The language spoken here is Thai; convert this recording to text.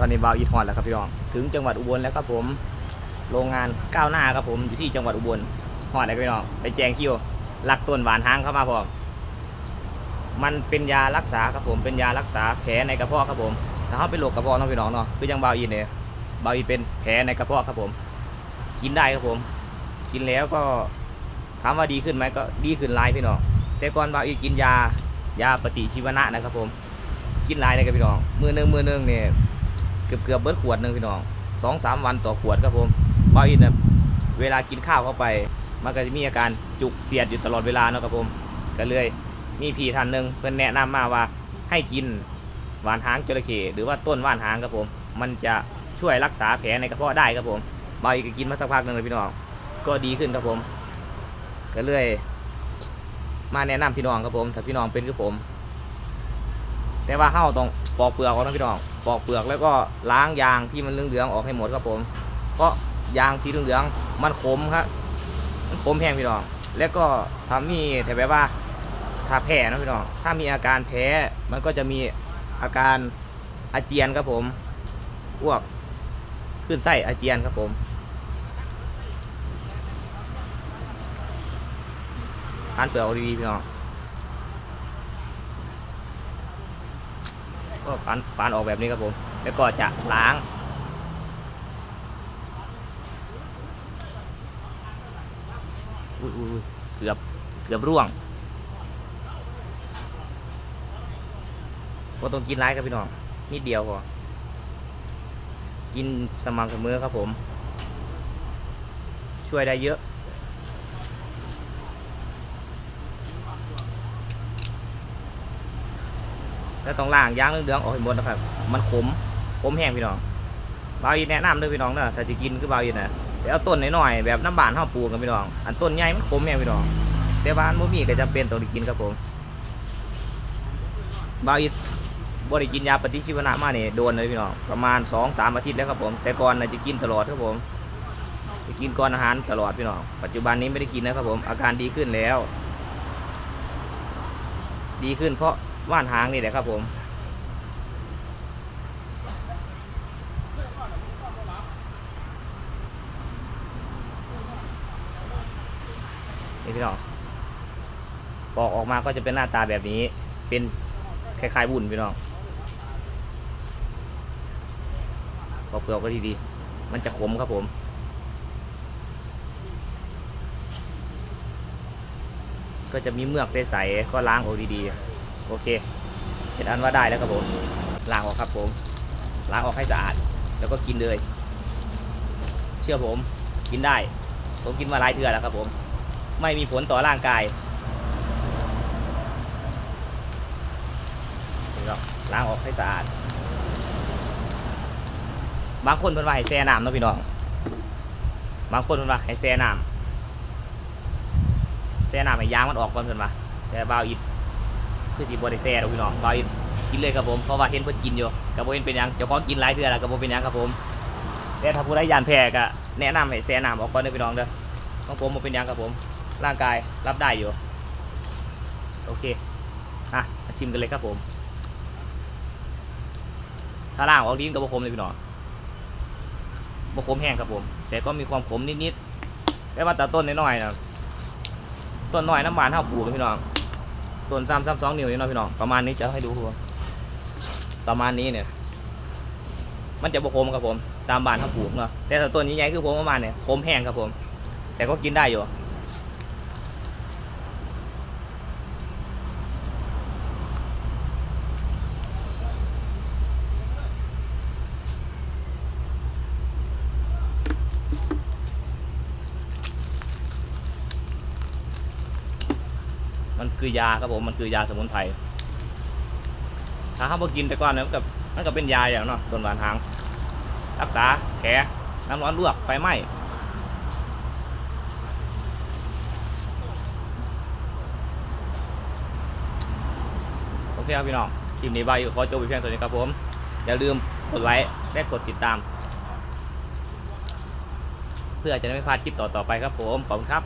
ตอนนี้บาวอีทอดแล้วครับพี่น้อง ถึงจังหวัดอุบลแล้วครับผม โรงงานก้าวหน้าครับผมอยู่ที่จังหวัดอุบลฮอดแล้วครับพี่น้อง ไปแจงคิวลักต้นหวานหางเข้ามาพร้อมมันเป็นยารักษาครับผม เป็นยารักษาแผลในกระเพาะครับผมถ้าเขาเป็นโรคกระเพาะน้องพี่น้องเนาะ คือจังบาวอีเนี่ยบาวอีเป็นแผลในกระเพาะครับผม กินได้ครับผม กินแล้วก็ถามว่าดีขึ้นไหมก็ดีขึ้นลายพี่น้อง แต่ก่อนบาวอีกินยายาปฏิชีวนะนะครับผม กินลายเลยครับพี่น้อง มือหนึงมือหนึงเนี่ย เกือบเกือบเบิดขวดหนึงพี่น้องสองสามวันต่อขวดครับผมบาวอีทเนี่ยเวลากินข้าวเข้าไป มันก็จะมีอาการจุกเสียดอยู่ตลอดเวลาเนาะครับผมก็เลยมีพี่ท่านหนึ่งเพื่อนแนะนำมาว่าให้กินหวานหางจระเข้หรือว่าต้นหวานหางครับผม มันจะช่วยรักษาแผลในกระเพาะได้ครับผมบาอีกกินมาสักพักหนึ่งเลยพี่น้องก็ดีขึ้นครับผม ก็เลย มาแนะนำพี่น้องครับผม ถ้าพี่น้องเป็นคือผม แต่ว่าเห่าต้องปอกเปลือกออกนะพี่น้องปอกเปลือกแล้วก็ล้างยางที่มันเหลืองๆออกให้หมดครับผม เพราะยางสีเหลืองๆมันขมครับมันขมแห้งพี่น้อง แล้วก็ทำมีแต่แบบว่าถ้าแพ้นะพี่น้อง ถ้ามีอาการแพ้มันก็จะมีอาการอาเจียนครับผมอ้วกขึ้นไส้อาเจียนครับผมทานเปลือกดีๆพี่น้อง ก็ฟันฟันออกแบบนี้ครับผม แล้วก็จะล้างอุ้ยเกือบเกือบร่วง ก็ต้องกินร้ายครับพี่น้องนิดเดียวพอกินสม่ำเสมอครับผม ช่วยได้เยอะ แล้วต้องล้างยางเหลืองๆออกให้หมดนะครับ มันขมขมแห้งพี่น้องบาวอีแนะนำด้วยพี่น้องเนอะถ้าจะกินคือบาวอีนะเดี๋ยวเอาต้นน้อยๆแบบน้ำบานห้าปูกกันพี่น้อง อันต้นใหญ่มันขมแห้งพี่น้องแต่บ้านบ่มีก็จำเป็นต้องได้กินครับผมบาวอีบ่ได้กินยาปฏิชีวนะมาเนี่ยโดนเลยพี่น้องประมาณ2อสามอาทิตย์แล้วครับผม แต่ก่อนน่ะจะกินตลอดครับผมจะกินก่อนอาหารตลอดพี่น้องปัจจุบันนี้ไม่ได้กินนะครับผมอาการดีขึ้นแล้ว ดีขึ้นเพราะ ว่านหางนี่แหละครับผมนี่พี่น้องปอกออกมาก็จะเป็นหน้าตาแบบนี้ เป็นคล้ายๆบุญพี่น้องปอกเปลือกก็ดีๆ มันจะขมครับผมก็จะมีเมือกใสๆก็ล้างออกดีๆ โอเคเห็นอันว่าได้แล้วครับผมล้างออกครับผมล้างออกให้สะอาด แล้วก็กินเลย เชื่อผมกินได้ ผมกินมาหลายเทื่อแล้วครับผม ไม่มีผลต่อร่างกายล้างออกให้สะอาด บางคนเพิ่นว่าให้แช่น้ำนะพี่น้อง บางคนเพิ่นว่าให้แช่น้ำแช่น้ำให้ยางมันออกก่อนเพิ่นว่าแต่บ่าวอิด คือสิบ่ได้แช่ดอกพี่น้องบ่าวอิกินเลยครับผมเพราะว่าเห็นเพิ่นกินอยู่ก็บ่เห็นเป็นยังเจ้าของกินหลายเทื่อแล้วก็บ่เป็นยังครับผมแต่ถ้าผู้ใดยานแพ้ก็แนะนำให้แช่น้ำออกก่อนเด้อพี่น้องเด้อของผมมันเป็นยังครับผม ร่างกายรับได้อยู่โอเคอะมาชิมกันเลยครับผม ถ้าล่างออกดีนกับบะคมเลยพี่น้องบะคมแห้งครับผม แต่ก็มีความขมนิดๆแต่ว่าแต่ต้นน้อยๆนะต้นน้อยน้ำหวานเท่าปลูกกันพี่น้อง ต้นซ้ำซ้ำสองนิ้วนี่เนาะพี่น้องประมาณนี้จะให้ดูครับประมาณนี้เนี่ย มันจะบะคมครับผม ตามบานเขาปลูกเนาะแต่ถ้าต้นใหญ่คือผมประมาณเนี่ยคมแห้งครับผม แต่ก็กินได้อยู่ คือยาครับผมมันคือยาสมุนไพรถ้าเขาบอกกินไปก่อนเนี่ยมันก็มันก็เป็นยาอย่างเนาะต้นหวานหาง รักษาแผลน้ำร้อนลวกไฟไหม้โอเคครับพี่น้องคลิปนี้บายอยู่ขอจบไปเพียงเท่านี้ครับผม อย่าลืมกดไลค์และกดติดตาม เพื่อจะได้ไม่พลาดคลิปต่อๆไปครับผม ขอบคุณครับ